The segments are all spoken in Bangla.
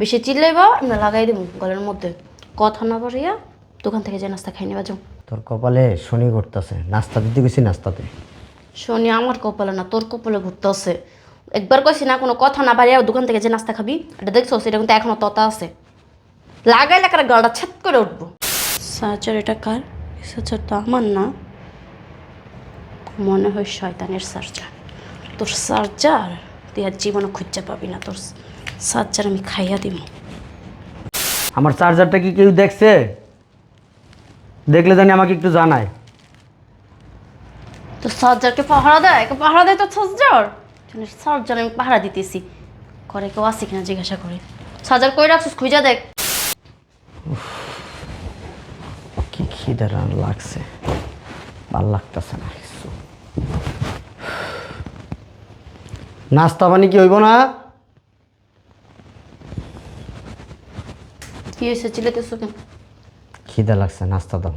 বেশি চিল্লাইবা আমরা লাগাই দেবো গলের মধ্যে। কথা না বাড়িয়া দোকান থেকে যে নাস্তা খাই নেবা যাও তোর কপালে শনি ঘটতেছে নাস্তা দিতে গেছি নাস্তাতে। শনি আমার কপালে না তোর কপালে ঘুরতে আছে একবার কইছি না কোনো কথা না বাড়িয়া দোকান থেকে যে নাস্তা খাবি। এটা দেখছ সেটা কিন্তু এখনও ততা আছে। লাগাইলে একটা গালটা ছেদ করে উঠবো। সার্জার এটা কার? সার্জার তো আমার না। মনে হয় শয়তানের সার্জার। তোর সার্জার তুই আর জীবনে খুঁজতে পাবি না তোর। সার্জার আমি খাইয়া দিব আমার চার্জারটা কি কেউ দেখছে? দেখলে জানি আমাকে একটু জানায়। তো সার্জারকে পাহারা দেয় কে পাহারা দেয় তো চার্জার। চার্জার আমি পাহারা দিতেছি। করে কেউ আসি কিনা জিজ্ঞাসা করে। চার্জার কই রাখছিস খুঁজা দেখ। কি খিদে লাগছে। ভালো লাগতেছে না কিছু। নাস্তা পানি কি হইব না? কি হয়েছে? চিলেতেছো কেন খিদে লাগছে নাস্তা দাও।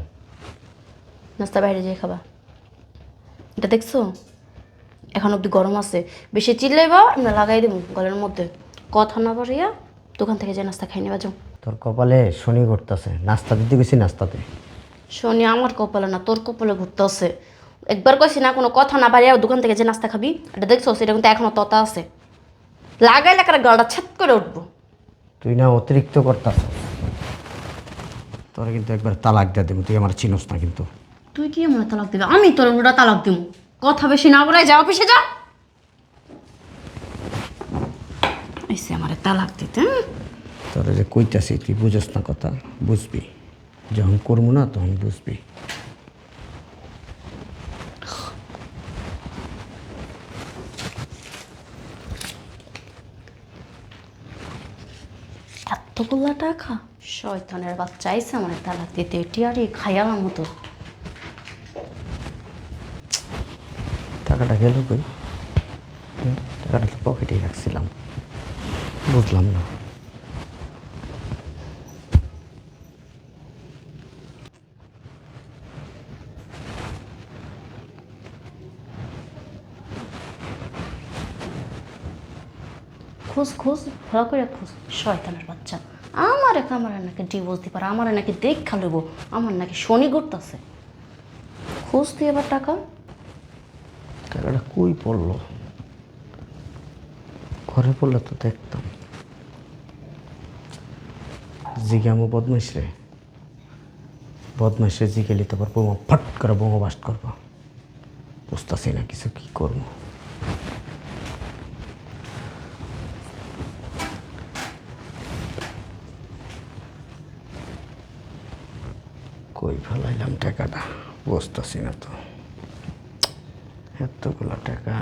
নাস্তা বাইরে যেয়ে খাবা। এটা দেখছ? এখন অব্দি গরম আছে। বেশি চিল্লাইবা আমরা লাগাই দেবো গলের মধ্যে। কথা না বাড়িয়া দোকান থেকে যে নাস্তা খাই নেবা যাও। তোর কপালে শনি ঘটতেছে নাস্তা দিতে গেছি নাস্তাতে। শনি আমার কপালে না তোর কপালে ঘুরতে আছে একবার কইছি না কোনো কথা না বাড়িয়া দোকান থেকে যে নাস্তা খাবি। এটা দেখছ? সেটা কিন্তু এখনও ততা আছে। লাগাইলে একটা গালটা ছাত করে উঠবো। তুই না অতিরিক্ত করতাস তোর কিন্তু একবার তালাক দিয়ে দেবো তুই আমার চিনোস না কিন্তু। তুই কি মনে তালাক দিবি? আমি তোর উল্টা তালাক দিব। কথা বেশি না বলে যা অফিসে যা। এসে আমার তালাক দিতে হুম? তোর যে কইতাছি তুই বুঝস না কথা বুঝবি। যখন করব না তখন বুঝবি। এতগুলা টাকা? শয়তানের বাচ্চা আইসে আমার তালাক দিতে। এটি আর এই খায়ালার মতো। টাকাটা গেল কই? টাকাটা তো পকেটেই রাখছিলাম। বুঝলাম না। খোঁজ খোঁজ ভালো করে খোঁজ শয়তানের বাচ্চা। আমার এক আমার নাকি ডিভোর্স দিবার, আমার নাকি দেখা লইব, আমার নাকি শনি ঘুরতেছে। খোঁজ তুই এবার টাকা? টাকাটা কই পড়ল? ঘরে পড়লে তো দেখতাম। জিগামো বদমাইশ রে। বদমাইশ জিগেলি পারব ফট করে বোমা বাস্ট করব। বুঝতেছি না কিছু কি করব। কই ফেলাইলাম টাকাটা বুঝতেছি না তো। এতগুলো টাকা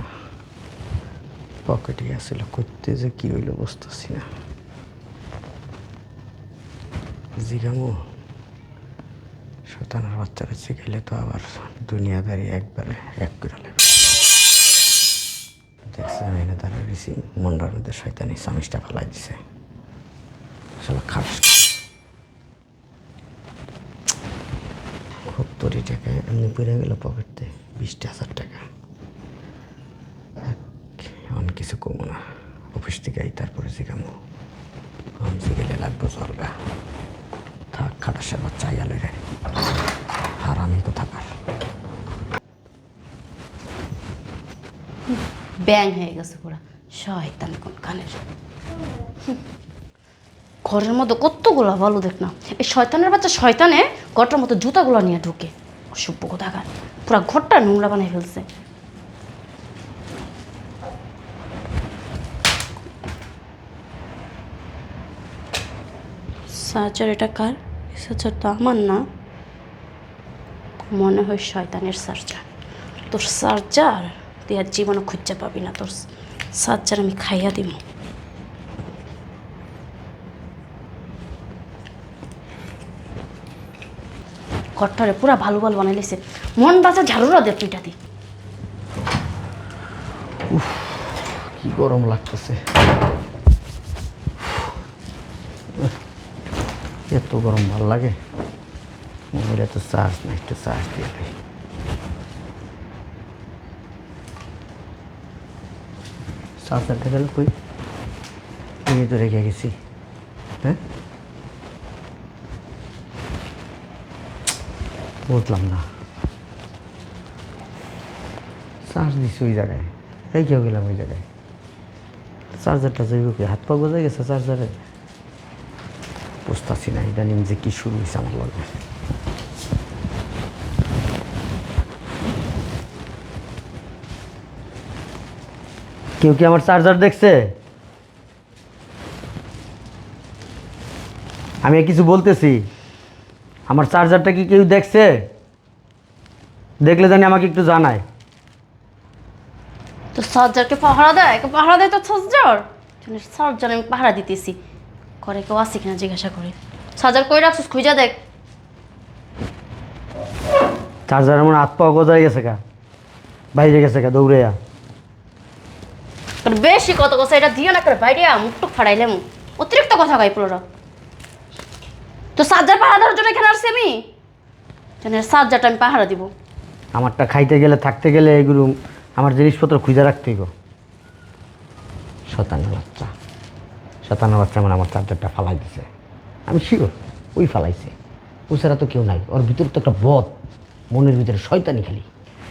পকেটে আসলে করতে যে কি হইল বুঝতেছি না। জিগামো শতানের বাচ্চারা শিখাইলে তো আবার দুনিয়াদারি একবারে এক করে নেবে দেখছে আমি এনে দাঁড়িয়ে গেছি মন্ডার মধ্যে শয়তানি সামিজটা ফেলাই দিছে। আসলে খাস সত্তরই টাকা এমনি পড়ে গেল পকেটতে বিশটা হাজার টাকা। এমন কিছু কমো না। অফিস থেকে আই, তারপরে শিখামো আমি শিখেলে লাগবো সরগা থাক খাটাসের বাচ্চা গেল রে। আর আমি কোথাকার। ব্যাং হয়ে গেছে পুরা। শয়তান কোন কানের ঘরের মধ্যে কতগুলো ভালো দেখ না। এই শয়তানের বাচ্চা শয়তানে ঘরটার মতো জুতাগুলো নিয়ে ঢুকে। অসভ্য কোথাকার পুরা ঘরটা নোংরা বানিয়ে ফেলছে। সার্জার এটা কার? সার্জার তো আমার না। মনে হয় শয়তানের সার্জার। তোর সার্জার তুই আর জীবনে খুঁজতে পাবি না। তোর সার্জার আমি খাইয়া দিব ঘরটারে পুরা ভালো ভালো বানাই লেছে। মন বাঁচা ঝাড়ুরা দে পিঠা দি। কি গরম লাগতেছে। এত গরম ভালো লাগে। মোবাইলে তো চার্জ নাই, একটু চার্জ দিয়ে দেয় চার্জারটা গেল কই? তো রেখে গেছি। হ্যাঁ? বুঝলাম না। চার্জ দিছি ওই জায়গায়। এই কেউ গেলাম ওই জায়গায়। চার্জারটা যাইব কি? হাত পা বোঝা গেছে চার্জারে বুঝতেছি না, ইদানিং যে কি শুরু হয়েছে আমার লগে। কেউ কি আমার চার্জার দেখছে? আমি কিছু বলতেছি। আমার চার্জারটা কি কেউ দেখছে? দেখলে জানি আমাকে একটু জানায়। তো সার্জারকে পাহারা দেয়? কে পাহারা দেয় তো সার্জার সার্জার আমি পাহারা দিতেছি। করে কেউ আসে কিনা জিজ্ঞাসা করি। সার্জার কই রাখছিস খুঁজা দেখ। চার্জার আমার হাত পাওয়া কোথায় গেছে কা বাইরে গেছে কা দৌড়ে বেশি কত কথা এটা দিও না করে বাইরে মুখ টুক ফাড়াইলে অতিরিক্ত কথা কই পুরো তো সার্জার পাহারা দেওয়ার জন্য এখানে আসছি আমি? জানি সার্জারটা আমি পাহারা দিব। আমারটা খাইতে গেলে থাকতে গেলে এগুলো আমার জিনিসপত্র খুঁজে রাখতেই গো শতান্ন বাচ্চা। শতান্ন বাচ্চা মানে আমার চার্জারটা ফালাই দিছে। আমি শিওর ওই ফালাইছে। ও ছাড়া তো কেউ নাই। ওর ভিতরে তো একটা বদ মনের ভিতরে শয়তানি খালি।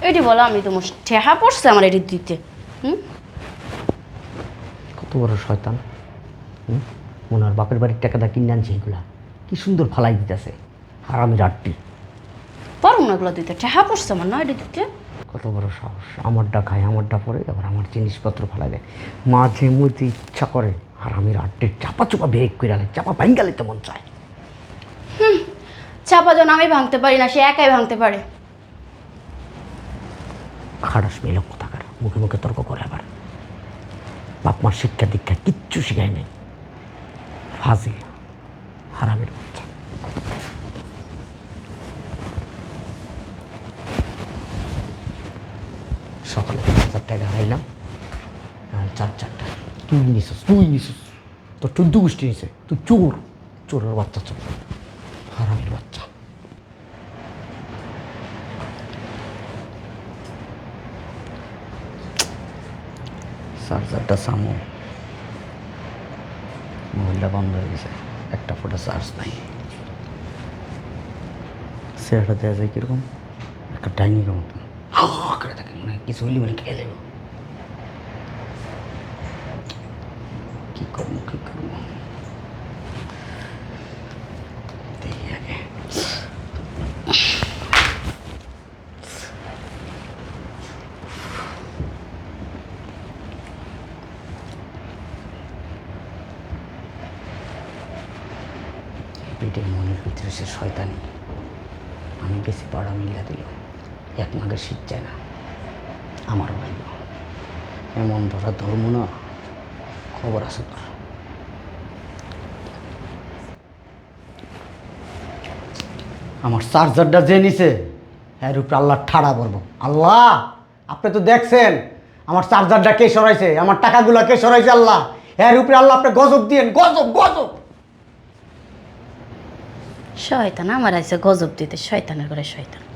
এটি বলো আমি তো ঠেহা পড়ছে আমার এটি দিতে। হুম? কত বড় শয়তান। হুম? মনে হয় বাপের বাড়ির টাকাটা কিনে আনছে এগুলা। কি সুন্দর ফালাই দিতেছে। হারামির আটটি। পারুম না এগুলো দিতে। ঠেহা পড়ছে আমার না এটি দিতে? কত বড় সাহস। আমারটা খায় আমারটা পরে আবার আমার জিনিসপত্র ফেলাই দেয়। মাঝে মধ্যে ইচ্ছা করে আর আমি রাত্রে চাপা চুপা বেগ করে আলে চাপা ভাঙ্গালে তেমন চায়। চাপা যেন আমি ভাঙতে পারি না সে একাই ভাঙতে পারে। খারাস মেলে কোথাকার? মুখে মুখে তর্ক করে আবার। বাপ মার শিক্ষা দীক্ষা কিচ্ছু শিখায় নেই। ফাজিল। হারামের বাচ্চা সকালে তিন হাজার টাকা হারাইলাম চার চারটা তুই নিছিস তুই নিছিস। তোর চোদ্দ গোষ্ঠী নিছে তুই চোর। চোরের বাচ্চা চোর। হারামের বাচ্চা। চার্জারটা সামো। মোবাইলটা বন্ধ হয়ে গেছে। একটা ফোটা চার্জ নাই। সেটা দেওয়া যায় কীরকম? একটা ডাইনিংয়ের মতন হা করে থাকে মানে কিছু হইলে মানে খেয়ে দেবো কী করব কী করব? পেটের মনের ভিতরে সে শয়তানি। আমি বেশি পাড়া মিলা দিল এক মাঘের শীত যায় না। আমার ভাই এমন ধরা ধর্ম না। খবর আছে তোর। আমার চার্জারটা যে নিছে, এর উপরে আল্লাহ ঠাড়া পড়ব। আল্লাহ, আপনি তো দেখছেন, আমার চার্জারটা কে সরাইছে? আমার টাকাগুলো কে সরাইছে আল্লাহ? এর উপরে আল্লাহ আপনি গজব দিয়েন। গজব গজব। শয়তান আমার আছে গজব দিতে শয়তানের করে শয়তান।